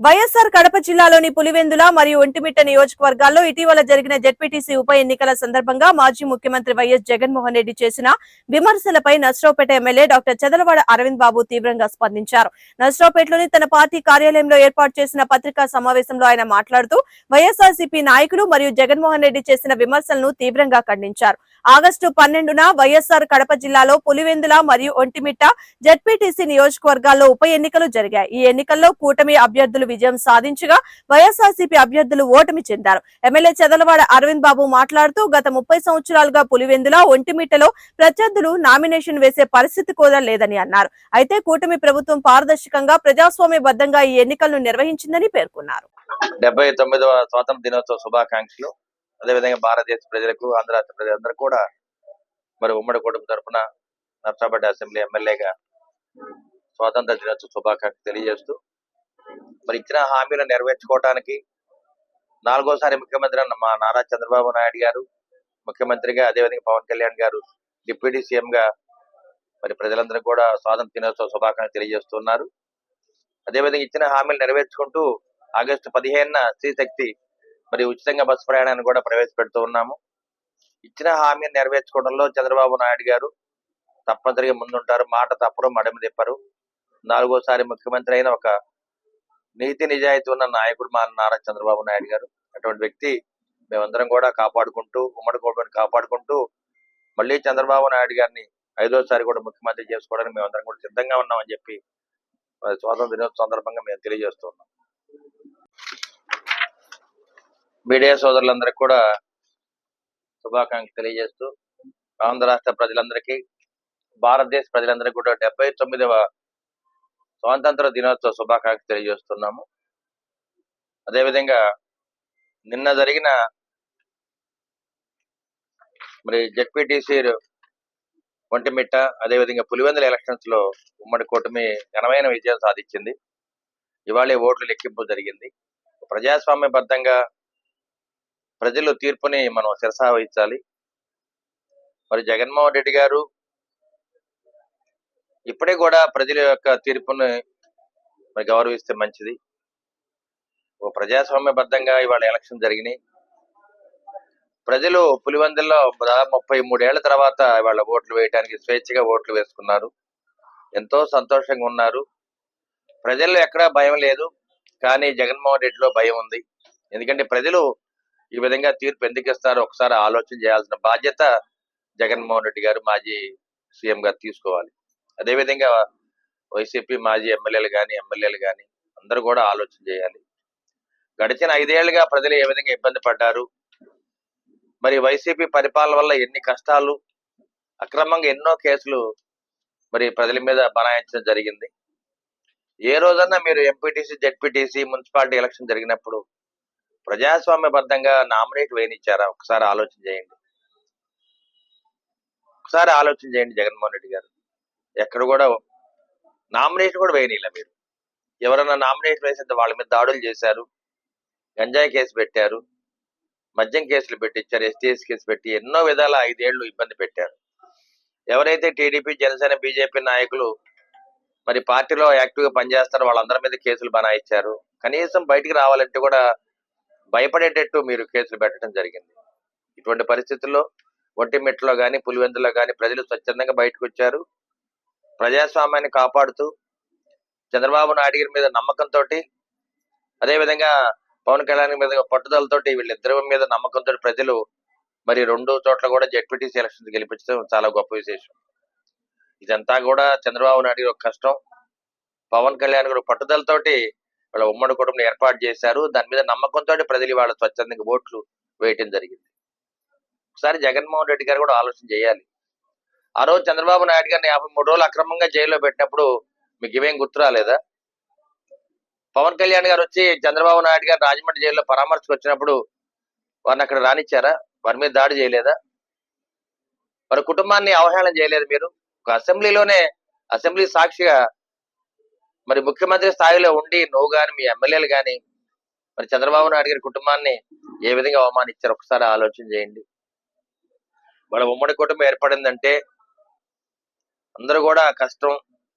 వైఎస్ఆర్ కడప జిల్లాలోని పులివెందుల మరియు ఒంటిమిట్ట నియోజకవర్గాల్లో ఇటీవల జరిగిన జెడ్పీటీసీ ఉప ఎన్నికల సందర్భంగా మాజీ ముఖ్యమంత్రి వైఎస్ జగన్మోహన్ రెడ్డి చేసిన విమర్శలపై నర్సరావుపేట ఎమ్మెల్యే డాక్టర్ చదలవాడ అరవింద్ బాబు తీవ్రంగా స్పందించారు. నర్సరావుపేటలోని తన పార్టీ కార్యాలయంలో ఏర్పాటు చేసిన పత్రికా సమావేశంలో ఆయన మాట్లాడుతూ వైఎస్ఆర్సీపీ నాయకులు మరియు జగన్మోహన్ రెడ్డి చేసిన విమర్శలను తీవ్రంగా ఖండించారు. ఆగస్టు పన్నెండున వైఎస్ఆర్ కడప జిల్లాలో పులివెందుల మరియు ఒంటిమిట్ట జెడ్పీటీసీ నియోజకవర్గాల్లో ఉప ఎన్నికలు జరిగాయి. ఈ ఎన్నికల్లో కూటమి అభ్యర్థులు విజయం సాధించగా వైఎస్ఆర్సీపీ అభ్యర్థులు ఓటమి చెందారు. ఎమ్మెల్యే చదలవాడ అరవింద్ బాబు మాట్లాడుతూ గత ముప్పై సంవత్సరాలుగా పులివెందుల ఒంటిమిట్టలో ప్రత్యర్థులు నామినేషన్ వేసే పరిస్థితి కూడా లేదని అన్నారు. అయితే కూటమి ప్రభుత్వం పారదర్శకంగా ప్రజాస్వామ్యబద్ధంగా ఈ ఎన్నికలను నిర్వహించిందని పేర్కొన్నారు. డెబ్బై తొమ్మిదవ స్వాతంత్ర దినోత్సవ శుభాకాంక్షలు. అదేవిధంగా భారతదేశ ప్రజలకు ఆంధ్ర రాష్ట్ర ప్రజలందరూ కూడా మరి ఉమ్మడి కుటుంబం తరఫున నర్సాపేట అసెంబ్లీ ఎమ్మెల్యేగా స్వాతంత్ర దినోత్సవ శుభాకాంక్షలు తెలియజేస్తూ మరి ఇచ్చిన హామీలను నెరవేర్చుకోవడానికి నాలుగోసారి ముఖ్యమంత్రి అన్న మా నారా చంద్రబాబు నాయుడు గారు ముఖ్యమంత్రిగా అదేవిధంగా పవన్ కళ్యాణ్ గారు డిప్యూటీ సీఎం గా మరి ప్రజలందరూ కూడా స్వాతంత్ర దినోత్సవ శుభాకాంక్షలు తెలియజేస్తున్నారు. అదేవిధంగా ఇచ్చిన హామీలు నెరవేర్చుకుంటూ ఆగస్టు పదిహేనున శక్తి మరి ఉచితంగా బస్సు ప్రయాణాన్ని కూడా ప్రవేశపెడుతూ ఉన్నాము. ఇచ్చిన హామీని నెరవేర్చుకోవడంలో చంద్రబాబు నాయుడు గారు తప్పనిసరిగా ముందుంటారు. మాట తప్పరు మడమ తిప్పరు. నాలుగోసారి ముఖ్యమంత్రి అయిన ఒక నీతి నిజాయితీ ఉన్న నాయకుడు మా నారా చంద్రబాబు నాయుడు గారు. అటువంటి వ్యక్తి మేమందరం కూడా కాపాడుకుంటూ ఉమ్మడి కుటుంబాన్ని కాపాడుకుంటూ మళ్ళీ చంద్రబాబు నాయుడు గారిని ఐదోసారి కూడా ముఖ్యమంత్రి చేసుకోవడానికి మేమందరం కూడా సిద్ధంగా ఉన్నామని చెప్పి స్వాతంత్ర దినోత్సవ సందర్భంగా మేము తెలియజేస్తున్నాం మీడియా సోదరులందరికీ కూడా శుభాకాంక్షలు తెలియజేస్తూ ఆంధ్ర రాష్ట్ర ప్రజలందరికీ భారతదేశ ప్రజలందరికీ కూడా డెబ్బై తొమ్మిదవ స్వాతంత్ర దినోత్సవ శుభాకాంక్షలు తెలియజేస్తున్నాము. అదేవిధంగా నిన్న జరిగిన మరి జెడ్పీటీసీ ఒంటిమిట్ట అదేవిధంగా పులివెందుల ఎలక్షన్స్లో ఉమ్మడి కూటమి ఘనమైన విజయం సాధించింది. ఇవాళ ఓట్ల లెక్కింపు జరిగింది. ప్రజాస్వామ్యబద్ధంగా ప్రజలు తీర్పుని మనం శిరసా వహించాలి మరి జగన్మోహన్ రెడ్డి గారు ఇప్పుడే కూడా ప్రజల యొక్క తీర్పుని మరి గౌరవిస్తే మంచిది. ఓ ప్రజాస్వామ్యబద్ధంగా ఇవాళ ఎలక్షన్ జరిగినాయి. ప్రజలు పులివందల్లో దాదాపు ముప్పై మూడేళ్ళ తర్వాత ఇవాళ ఓట్లు వేయడానికి స్వేచ్ఛగా ఓట్లు వేసుకున్నారు. ఎంతో సంతోషంగా ఉన్నారు. ప్రజల్లో ఎక్కడా భయం లేదు. కానీ జగన్మోహన్ రెడ్డిలో భయం ఉంది. ఎందుకంటే ప్రజలు ఈ విధంగా తీర్పు ఎందుకు ఇస్తారో ఒకసారి ఆలోచన చేయాల్సిన బాధ్యత జగన్మోహన్ రెడ్డి గారు మాజీ సీఎం గారు తీసుకోవాలి. అదేవిధంగా వైసీపీ మాజీ ఎమ్మెల్యేలు కానీ ఎమ్మెల్యేలు కానీ అందరూ కూడా ఆలోచన చేయాలి. గడిచిన ఐదేళ్ళుగా ప్రజలు ఏ విధంగా ఇబ్బంది పడ్డారు? మరి వైసీపీ పరిపాలన వల్ల ఎన్ని కష్టాలు అక్రమంగా ఎన్నో కేసులు మరి ప్రజల మీద బనాయించడం జరిగింది. ఏ రోజన్నా మీరు ఎంపీటీసీ జెడ్పీటీసీ మున్సిపాలిటీ ఎలక్షన్ జరిగినప్పుడు ప్రజాస్వామ్యబద్ధంగా నామినేట్ వేయనిచ్చారా? ఒకసారి ఆలోచన చేయండి. ఒకసారి ఆలోచన చేయండి జగన్మోహన్ రెడ్డి గారు. ఎక్కడ కూడా నామినేషన్ కూడా వేయనీలా మీరు. ఎవరన్నా నామినేషన్ వేసేంత వాళ్ళ మీద దాడులు చేశారు గంజాయి కేసు పెట్టారు మద్యం కేసులు పెట్టించారు ఎస్టీఎస్ కేసు పెట్టి ఎన్నో విధాల ఐదేళ్ళు ఇబ్బంది పెట్టారు. ఎవరైతే టీడీపీ జనసేన బీజేపీ నాయకులు మరి పార్టీలో యాక్టివ్గా పనిచేస్తారో వాళ్ళందరి మీద కేసులు బనాయిచ్చారు కనీసం బయటికి రావాలంటే కూడా భయపడేటట్టు మీరు కేసులు పెట్టడం జరిగింది. ఇటువంటి పరిస్థితుల్లో ఒంటిమిట్టలో కానీ పులివెందులో కానీ ప్రజలు స్వచ్ఛందంగా బయటకు వచ్చారు ప్రజాస్వామ్యాన్ని కాపాడుతూ చంద్రబాబు నాయుడు గారి మీద నమ్మకంతో అదేవిధంగా పవన్ కళ్యాణ్ మీద పట్టుదలతోటి వీళ్ళిద్దరి మీద నమ్మకంతో ప్రజలు మరి రెండు చోట్ల కూడా జడ్పీటీసీ ఎలక్షన్స్ గెలిపించడం చాలా గొప్ప విశేషం. ఇదంతా కూడా చంద్రబాబు నాయుడు గారు ఒక కష్టం. పవన్ కళ్యాణ్ గారు పట్టుదలతోటి వాళ్ళ ఉమ్మడి కుటుంబం ఏర్పాటు చేశారు. దాని మీద నమ్మకంతో ప్రజలు వాళ్ళ స్వచ్ఛందంగా ఓట్లు వేయటం జరిగింది. ఒకసారి జగన్మోహన్ రెడ్డి గారు కూడా ఆలోచన చేయాలి. ఆ రోజు చంద్రబాబు నాయుడు గారిని యాభై మూడు రోజులు అక్రమంగా జైల్లో పెట్టినప్పుడు మీకు ఇవేం గుర్తు రాలేదా? పవన్ కళ్యాణ్ గారు వచ్చి చంద్రబాబు నాయుడు గారు రాజమండ్రి జైల్లో పరామర్శకు వచ్చినప్పుడు వారిని అక్కడ రానిచ్చారా? వారి మీద దాడి చేయలేదా? వారి కుటుంబాన్ని అవహేళన చేయలేదు మీరు? ఒక అసెంబ్లీలోనే అసెంబ్లీ సాక్షిగా మరి ముఖ్యమంత్రి స్థాయిలో ఉండి నువ్వు కానీ మీ ఎమ్మెల్యేలు కానీ మరి చంద్రబాబు నాయుడు గారి కుటుంబాన్ని ఏ విధంగా అవమానించారు? ఒకసారి ఆలోచన చేయండి. వాళ్ళ ఉమ్మడి కుటుంబం ఏర్పడిందంటే అందరూ కూడా కష్టం